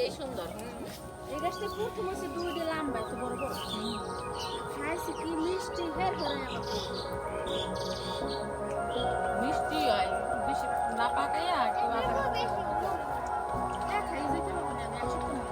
এই সুন্দর। এই গাছটা প্রথম আছে দুই দিয়ে লম্বা এত বড় বড়। খাইছি কি মিষ্টি হের করে মিষ্টি হয় বেশি না পাকাইয়া যেতে না আমি একশো টাকা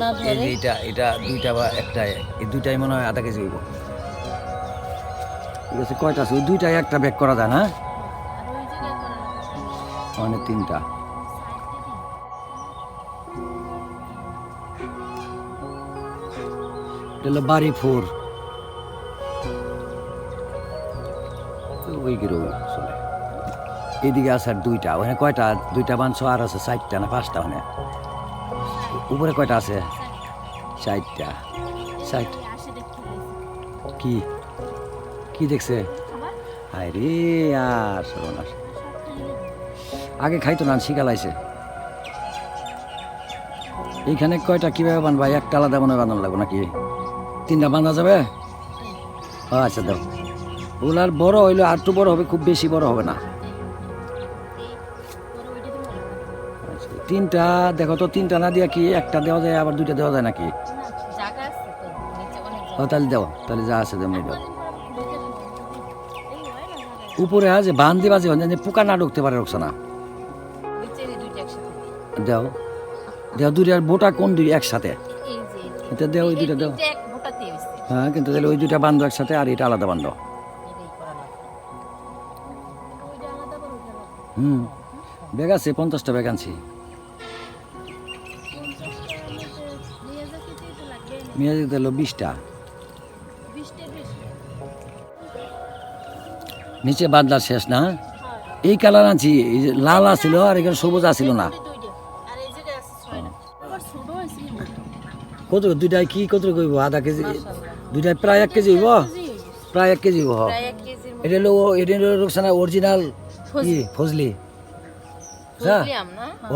না এই ধরে যে এটা এটা দুইটা বা একটা এই দুইটাই মনে হয় আধা কেজি হইব। ঠিক আছে কয়টা আছে? ওই দুইটাই একটা ব্যাগ করা যায় না? আর ওই জায়গায় করা লাগবে মানে তিনটা। এটা হলো বাড়ি ফোর। ওই গিরো চলে। এইদিকে আছে আর দুইটা। ওখানে কয়টা? দুইটা বানছো আর আছে চারটা না পাঁচটা ওখানে? উপরে কয়টা আছে? চারটা। চার গেছি কি? কি দেখছে? হায় রে আর সর্বনাশ। খাইলে আগে খাইতো না শিখালাইছে এইখানে কয়টা কীভাবে বানবা? একটা আলাদা মনে বানানো লাগবে নাকি? তিনটা বাঁধা যাবে? আচ্ছা দাও। ওগুলো আর বড় হইল আর একটু বড় হবে খুব বেশি বড় হবে না। তিনটা, দেখো তো তিনটা না দিয়া কি একটা দেওয়া যায়, আবার দুইটা দেওয়া যায় নাকি? ও, তাহলে দাও, তাহলে যা আছে তেমনি উপরে আছে বান দিবা যে পোকা না ঢুকতে পারে রোকসানা দাও। দেও দুইটার বোটা কোন দুই, একসাথে। এটা দেও, ওই দুইটা দাও। হ্যাঁ কিন্তু তাহলে ওই দুইটা বান্ধব একসাথে, আর এটা আলাদা বান্ধব। হুম। ব্যাগ আছে, পঞ্চাশটা ব্যাগ আনছি। দিতে হলো বিশটা। বিশটা বেশি। নিচে বাদলার শেষ না? এই কালার আনছি লাল আছিল আর এখানে সবুজ আছিল না। কত দুইটাই কি কত কইব আধা কেজি? দুইটাই প্রায় এক কেজি হইব? প্রায় এক কেজি হইব। এটা হলো এটা হলো রোকসানা অরিজিনাল কি ফজলি। হ্যাঁ।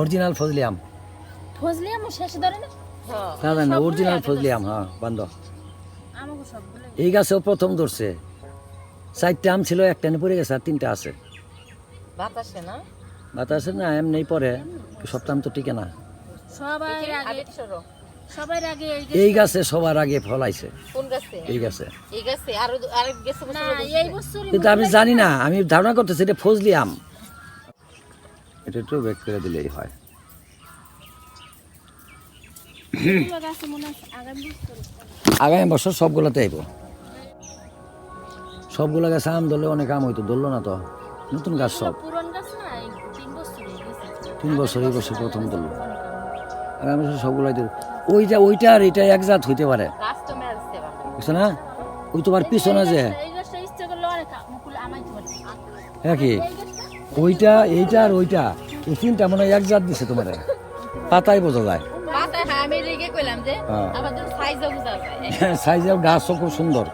অরিজিনাল ফজলি আম। ফজলি আমার শেষে ধরে না? তা জানি না অরিজিনাল ফজলি আম হ্যাঁ বান্ধ। এই গাছেও প্রথম ধরছে। চারটা আম ছিল একটা পড়ে গেছে আর তিনটা আছে। বাতাসে না? বাতাসে না এমনি পরে সপ্তাহ তো টিকে না। সবার আগে আগে সবার আগে এই গাছে সবার আগে ফলাইছে এই গাছে। এই গাছে আর আরেক গাছে না এই বছরই কিন্তু আমি জানি না আমি ধারণা করতেছি এটা ফজলি আম। এটা একটু বেক করে দিলেই হয়। আগামী বছর সবগুলোতে আইব। সবগুলো গাছে আম ধরলে অনেক আম হইতো, ধরলো না তো? নতুন গাছ সব। তিন বছর, এই বছর প্রথম ধরলো। আগামী বছর সবগুলাই ধরলো ওই যে ওইটা আর এটা এক জাত হইতে পারে। বুঝছ না? ওই তোমার পিছনে যে হ্যাঁ কি ওইটা, এইটা আর ওইটা। এই তিনটা মনে হয় এক জাত দিছে তোমার। পাতাই বোঝা যায়। সাইজও সাইজের গাছও খুব সুন্দর।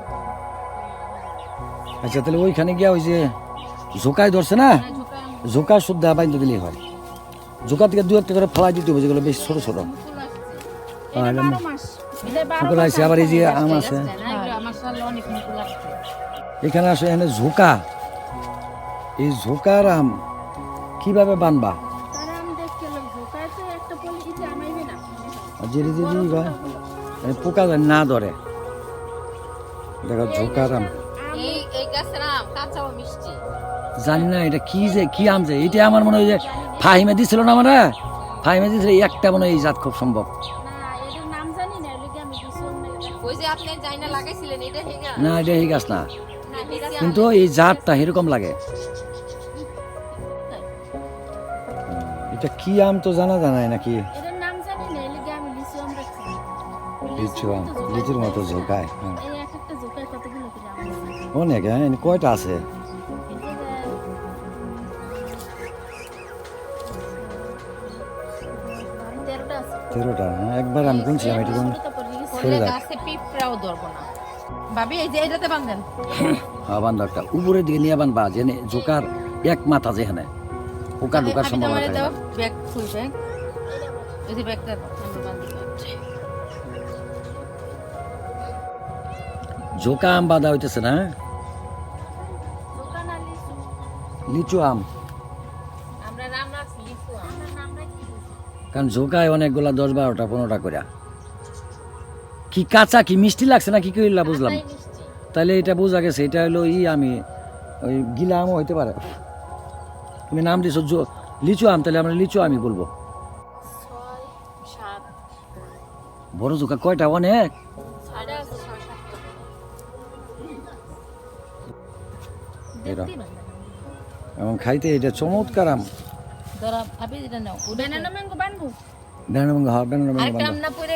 আচ্ছা তাহলে ওইখানে গিয়া ওই যে ঝোকায় ধরছে না? ঝোকা শুদ্ধ বাইন্ধে দিলেই হয়। ঝোকা থেকে দু একটা করে ফেলাই দিতে হবে যেগুলো বেশ ছোট ছোট। আবার এই যে আম আছে। এখানে আসে এখানে ঝোকা। এই ঝোকার আম কীভাবে বানবা? যে যে মানে পোকা যেন না ধরে দেখো ঝোকার আম এই এই গাছের আম কাঁচাও মিষ্টি। জানি না এটা কি যে কি আম যে? এটা আমার মনে হয় যে ফাহিমে দিছিল না আমার ফাহিমে দিছিল একটা মনে হয় এই জাত খুব সম্ভব। না এটা এই গাছ না। কিন্তু এই জাতটা এরকম লাগে। এটা কি আম তো জানা জানাই নাকি? লিচু লিচুর মতো ঝোকায় হ্যাঁ। এই ঝোঁকায় অনেক হ্যাঁ কয়টা আছে? তেরোটা হ্যাঁ একবার আমি শুনছিলাম এটা কোন পিঁপড়াও ধরবো না ভাবি এই যে এটাতে বান্ধেন হ্যাঁ বান্ধব একটা। উপরের দিকে নিয়ে বানবা জেনে জোকার এক মাথা যেখানে। পোকা ঢোকার সম্ভাবনা থাকে। ব্যাগ ফুল এই যে ব্যাগটা। জোকা আম বাঁধা হইতেছে না? লিচু। লিচু আম। কারণ জোকায় অনেকগুলা দশ বারোটা পনেরোটা করে কি কাঁচা কি মিষ্টি লাগছে না কি কইলা বুঝলাম? তাহলে এটা বোঝা গেছে এটা হলো ই আমি ওই গিলা আমও হইতে পারে। তুমি নাম দিছো জো- লিচু আম তাহলে আমরা লিচু আমি বলব। বড় জোকা কয়টা? অনেক।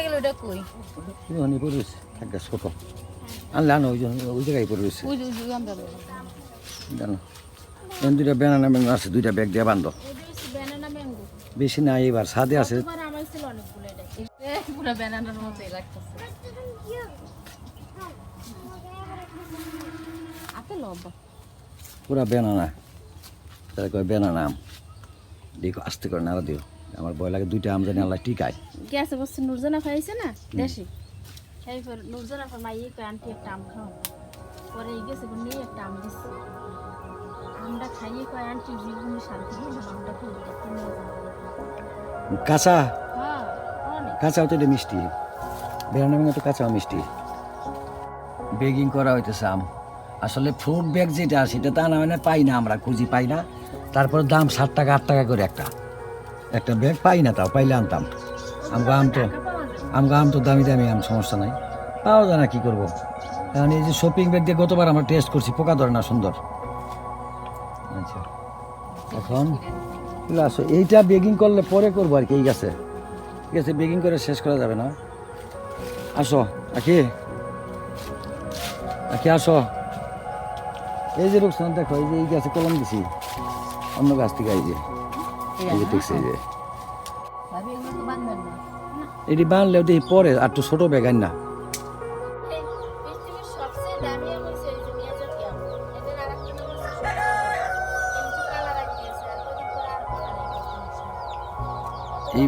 গেল ওটা কই? হনি পড়েছে থাকে ছোট। আনলে আনো ওই জন্য ওই জায়গায় জানো এখন দুইটা বেনানা ম্যাঙ্গো আছে দুইটা ব্যাগ দিয়ে বান্ধব এটা ব্যানানা বেশি না এবার সাদে আছে। এটা। পুরো ব্যানানার মতোই লাগতেছে আপে লম্বা পুরা বেনানা। তাহলে কয় বেনানা আম। দেখো আস্তে করে নাড়া দিও। আমার ভয় লাগে দুইটা আম জানি আল্লাহ টিকায়। গ্যাসে বসছে নুরজানা খাইছে না? দেশি? সেই পর নুরজানা পর মাইয়ে কয় আন্টি একটা আম খাও। পরে এই গেছে নিয়ে একটা আম দিচ্ছে আমরা খাইয়ে কয় আন্টি জীবনে শান্তি আমটা খুব কাঁচা? হ্যাঁ কাঁচাও তো এটা মিষ্টি। বেনানা তো কাঁচাও মিষ্টি। বেগিং করা হইতেছে আম। আসলে ফ্রুট ব্যাগ যেটা, সেটা তা না মানে পাই না আমরা, খুঁজি পাই না। তারপর দাম ষাট টাকা, আট টাকা করে একটা। একটা ব্যাগ পাই না তাও, পাইলে আনতাম। আমগো আম তো, আমগো আম তো দামি দামি আম, সমস্যা নাই। পাওয়া যায় না, কি করব? কারণ এই যে শপিং ব্যাগ দিয়ে গতবার আমরা টেস্ট করছি, পোকা ধরে না, সুন্দর। আচ্ছা। এখন আসো এইটা বেগিং করলে পরে করব আর কি, এই গাছে। ঠিক আছে বেগিং করে শেষ করা যাবে না। আসো, আখি। আখি, আসো। এই যে রুকসান দেখো এই যে এই গাছে কলম দিছি। অন্য গাছ থেকে এই যে এই যে দেখছি এই যে। এটি বানলেও দেখি পরে আর তো ছোট ব্যাগ আন না এই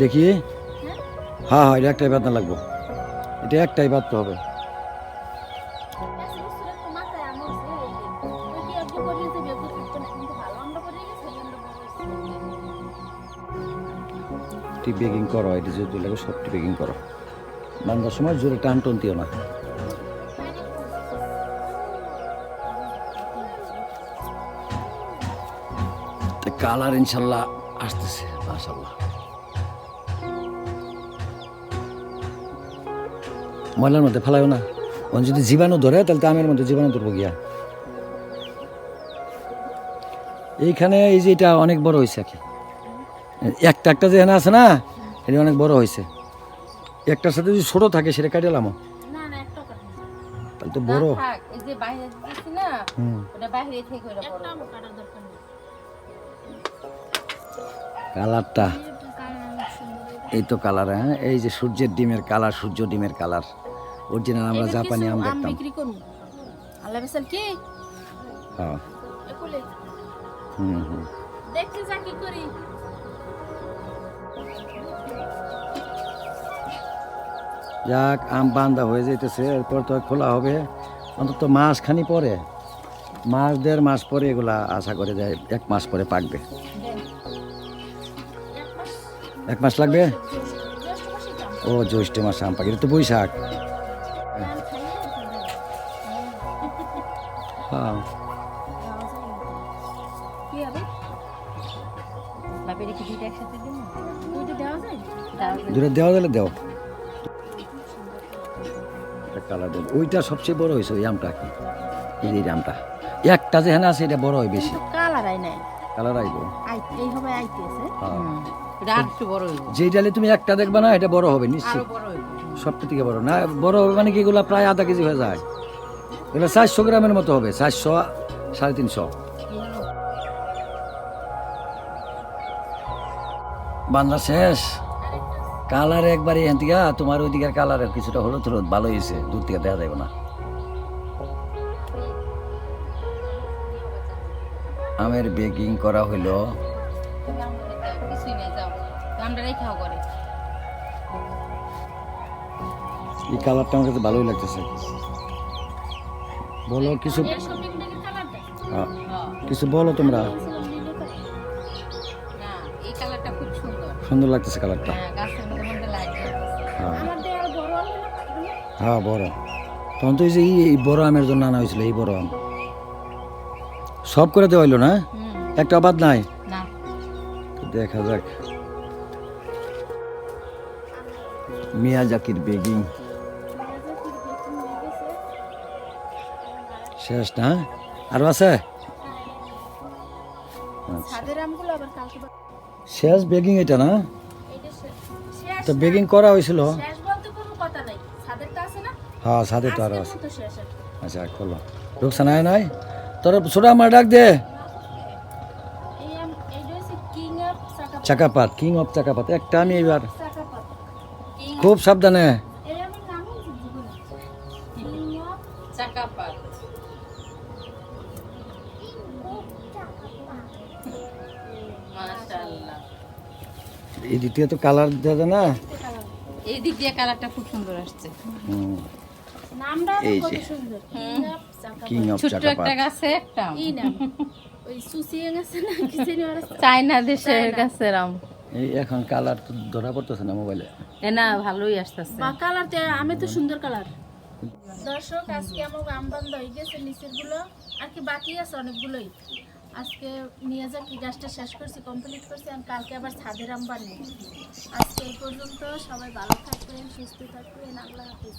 দেখি? হ্যাঁ হ্যাঁ এটা একটাই বাদ না লাগবো। এটা একটাই বাদতে হবে। টি বেগিং করো এটা যেহেতু লাগে সবটি বেগিং করো। বান্ধার সময় জোরে টান টন দিও না। কালার ইনশাল্লাহ আসতেছে, মাশাল্লাহ। ময়লার মধ্যে ফেলাইও না। ও যদি জীবাণু ধরে তাহলে তো আমের মধ্যে জীবাণু ধরবো গিয়া। এইখানে এই যে এটা অনেক বড় হয়েছে আর কি। একটা একটা যেখানে আছে না এটা অনেক বড় হয়েছে একটার সাথে যদি ছোট থাকে সেটা কাটিয়ে লামো। তাহলে তো যে বড়। কালারটা। এই তো কালার হ্যাঁ? এই যে সূর্যের ডিমের কালার সূর্য ডিমের কালার। অরিজিনাল আমরা জাপানি আম দেখতাম। বিক্রি করব আল্লাহ বেসাল কি? হ্যাঁ। হুম হুম। দেখতে যা কি করি। যাক আম বান্দা হয়ে যাইতেছে এরপর তো খোলা হবে। অন্তত মাস খানি পরে মাস দেড় মাস পরে এগুলা আশা করে যায় এক মাস পরে পাকবে। এক মাস। লাগবে? ও জ্যৈষ্ঠ মাস আম পাকে। এটা তো বৈশাখ। কি হবে ভাবি রেখে দুইটা একসাথে দিন দুইটা দেওয়া যায় দেওয়া গেলে দেও। কালার দেব। ওইটা সবচেয়ে বড় হয়েছে ওই আমটা কি? এই যে আমটা। একটা যেখানে আছে এটা বড় হয় বেশি। কালার আই নাই। কালার আইব। আই এই হবে আইতেছে হ্যাঁ। যেই ডালে তুমি একটা দেখবে না এটা বড় হবে নিশ্চিত। আরও বড় হইব। সবটা থেকে বড়। না বড় হবে মানে কি এগুলো প্রায় আধা কেজি হয়ে যায়। এগুলো চারশো গ্রামের মতো হবে, চারশো সাড়ে তিনশো। বান্দা শেষ। কালার একবারে এখান থেকে তোমার ওইদিকের কালারের কিছুটা হলুদ হলুদ, ভালো হয়েছে, দূর থেকে দেখা যাবে না। আমের বেকিং করা হইল। এই কালারটা আমার কাছে ভালোই লাগতেছে। বলো কিছু। কিছু বলো তোমরা। সুন্দর লাগতেছে কালারটা। হ্যাঁ হ্যাঁ। বড়? হ্যাঁ তখন তো এই বড় আমের জন্য আনা হয়েছিল এই বড় আম। সব করে দেওয়া হইল না? একটা আবাদ নাই? দেখা যাক। মিয়া জাকির বেগিং শেষ না আরও আছে? শেষ বেগিং এটা না? তো বেগিং করা হয়েছিল? হ্যাঁ সাথে তো আরও আছে। আচ্ছা খোলো রুকসানা আয় নাই? তোর ছোটা আমার ডাক দে। চাকাপাত। King of চাকাপাত। একটা আমি এবার খুব সাবধানে। এই দ্বিতীয় তো কালার যায় না? এই দিক দিয়ে কালারটা খুব সুন্দর আসছে। নামটা কত সুন্দর। কিং অফ চাকাপাত কিং অফ ছোট্ট চাকাপাত একটা গাছে একটা। এই নাম ওই সুসিয়ে গেছে না কিছু নিয়ে চায়না দেশের গাছের আম এই এখন কালার তো ধরা পড়তেছে না মোবাইলে এ। না ভালোই আসতেছে। বা কালার আমি তো সুন্দর কালার দর্শক আজকে আমার আম বান্ধ হয়ে গেছে নিচেরগুলো আর কি বাকি আছে অনেকগুলোই। আজকে নিয়ে যা কি গাছটা শেষ করছি কমপ্লিট করছি, আর কালকে আবার ছাদের আম বানিয়ে। আজকে এই পর্যন্ত সবাই ভালো থাকবেন, সুস্থ থাকবেন, আল্লাহ হাফিজ।